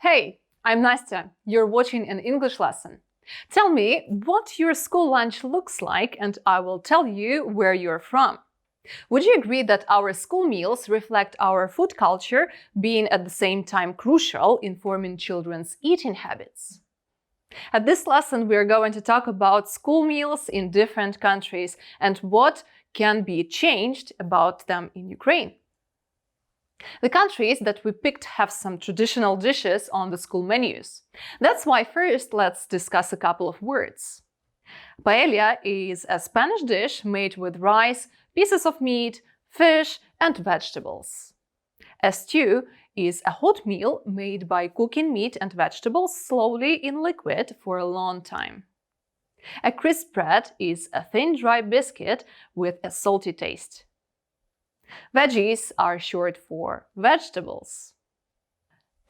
Hey, I'm Nastya. You're watching an English lesson. Tell me what your school lunch looks like, and I will tell you where you're from. Would you agree that our school meals reflect our food culture, being at the same time crucial in forming children's eating habits? At this lesson, we are going to talk about school meals in different countries and what can be changed about them in Ukraine. The countries that we picked have some traditional dishes on the school menus. That's why first let's discuss a couple of words. Paella is a Spanish dish made with rice, pieces of meat, fish, and vegetables. A stew is a hot meal made by cooking meat and vegetables slowly in liquid for a long time. A crisp bread is a thin dry biscuit with a salty taste. Veggies are short for vegetables.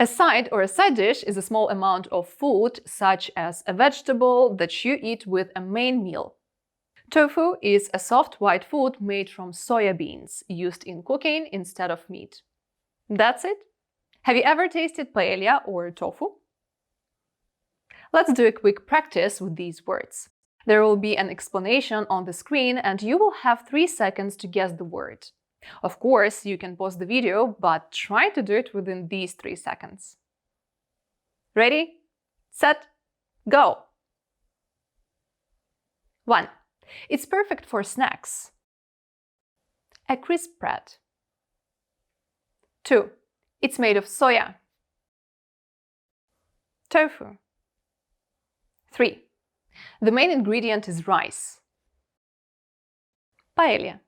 A side or a side dish is a small amount of food, such as a vegetable that you eat with a main meal. Tofu is a soft white food made from soya beans, used in cooking instead of meat. That's it. Have you ever tasted paella or tofu? Let's do a quick practice with these words. There will be an explanation on the screen and you will have three seconds to guess the word. Of course, you can pause the video, but try to do it within these three seconds. Ready, set, go! 1. It's perfect for snacks. A crisp bread. 2. It's made of soya. Tofu. 3. The main ingredient is rice. Paella.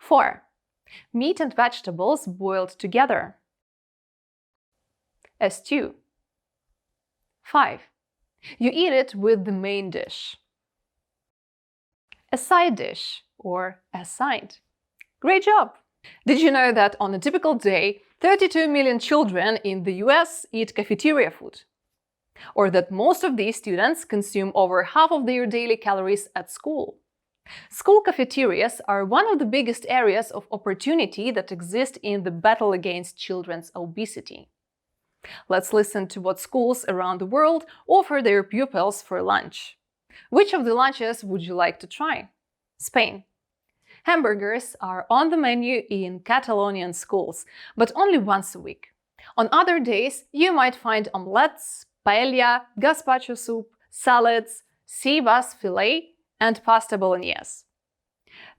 4. Meat and vegetables boiled together. A stew. 5. You eat it with the main dish. A side dish or a side. Great job! Did you know that on a typical day, 32 million children in the US eat cafeteria food? Or that most of these students consume over half of their daily calories at school? School cafeterias are one of the biggest areas of opportunity that exist in the battle against children's obesity. Let's listen to what schools around the world offer their pupils for lunch. Which of the lunches would you like to try? Spain. Hamburgers are on the menu in Catalonian schools, but only once a week. On other days, you might find omelettes, paella, gazpacho soup, salads, sea bass fillet, and pasta bolognese.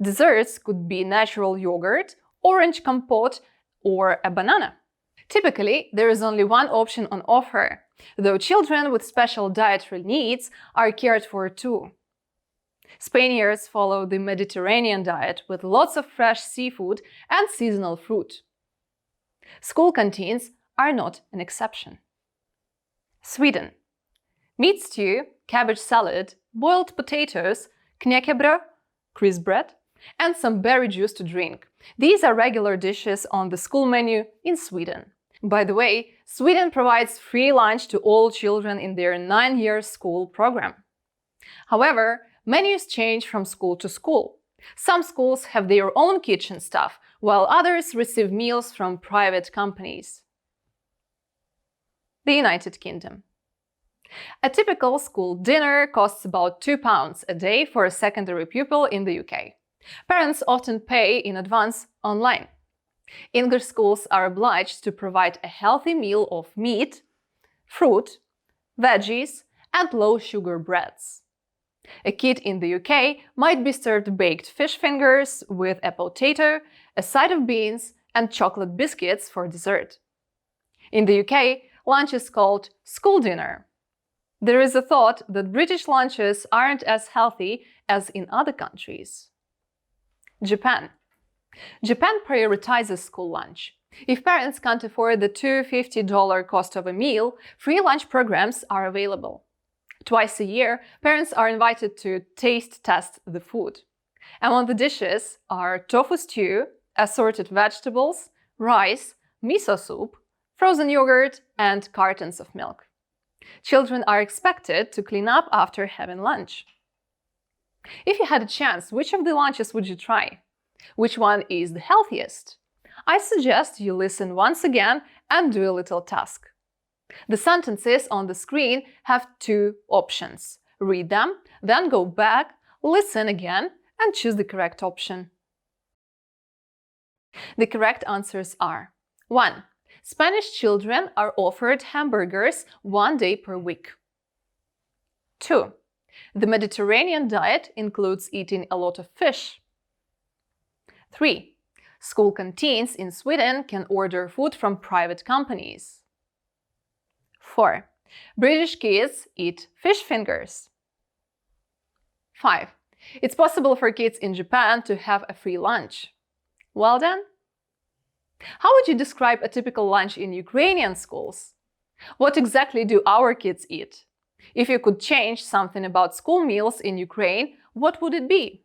Desserts could be natural yogurt, orange compote, or a banana. Typically, there is only one option on offer, though children with special dietary needs are cared for too. Spaniards follow the Mediterranean diet with lots of fresh seafood and seasonal fruit. School canteens are not an exception. Sweden. Meat stew, cabbage salad, boiled potatoes, knäckebröd, crisp bread, and some berry juice to drink. These are regular dishes on the school menu in Sweden. By the way, Sweden provides free lunch to all children in their nine-year school program. However, menus change from school to school. Some schools have their own kitchen staff, while others receive meals from private companies. The United Kingdom. A typical school dinner costs about £2 a day for a secondary pupil in the UK. Parents often pay in advance online. English schools are obliged to provide a healthy meal of meat, fruit, veggies, and low sugar breads. A kid in the UK might be served baked fish fingers with a potato, a side of beans, and chocolate biscuits for dessert. In the UK, lunch is called school dinner. There is a thought that British lunches aren't as healthy as in other countries. Japan. Japan prioritizes school lunch. If parents can't afford the $250 cost of a meal, free lunch programs are available. Twice a year, parents are invited to taste test the food. Among the dishes are tofu stew, assorted vegetables, rice, miso soup, frozen yogurt, and cartons of milk. Children are expected to clean up after having lunch. If you had a chance, which of the lunches would you try? Which one is the healthiest? I suggest you listen once again and do a little task. The sentences on the screen have two options. Read them, then go back, listen again, and choose the correct option. The correct answers are 1. Spanish children are offered hamburgers one day per week. 2. The Mediterranean diet includes eating a lot of fish. 3. School canteens in Sweden can order food from private companies. 4. British kids eat fish fingers. 5. It's possible for kids in Japan to have a free lunch. Well done! How would you describe a typical lunch in Ukrainian schools? What exactly do our kids eat? If you could change something about school meals in Ukraine, what would it be?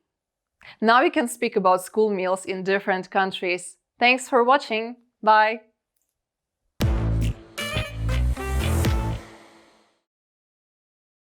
Now you can speak about school meals in different countries. Thanks for watching. Bye!